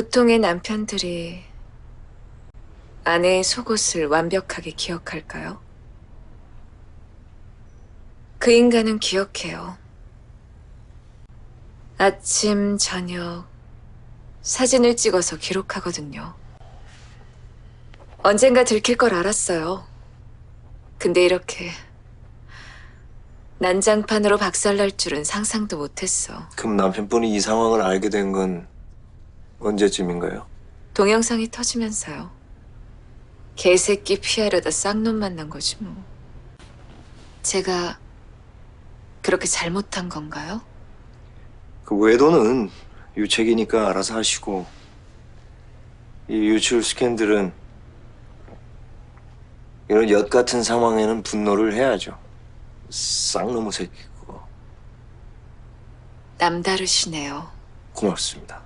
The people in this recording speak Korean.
보통의 남편들이 아내의 속옷을 완벽하게 기억할까요? 그 인간은 기억해요. 아침, 저녁, 사진을 찍어서 기록하거든요. 언젠가 들킬 걸 알았어요. 근데 이렇게 난장판으로 박살날 줄은 상상도 못했어. 그럼 남편분이 이 상황을 알게 된 건 언제쯤인가요? 동영상이 터지면서요. 개새끼 피하려다 쌍놈 만난 거지 뭐. 제가 그렇게 잘못한 건가요? 그 외도는 유책이니까 알아서 하시고 이 유출 스캔들은 이런 엿 같은 상황에는 분노를 해야죠. 쌍놈의 새끼고 남다르시네요. 고맙습니다.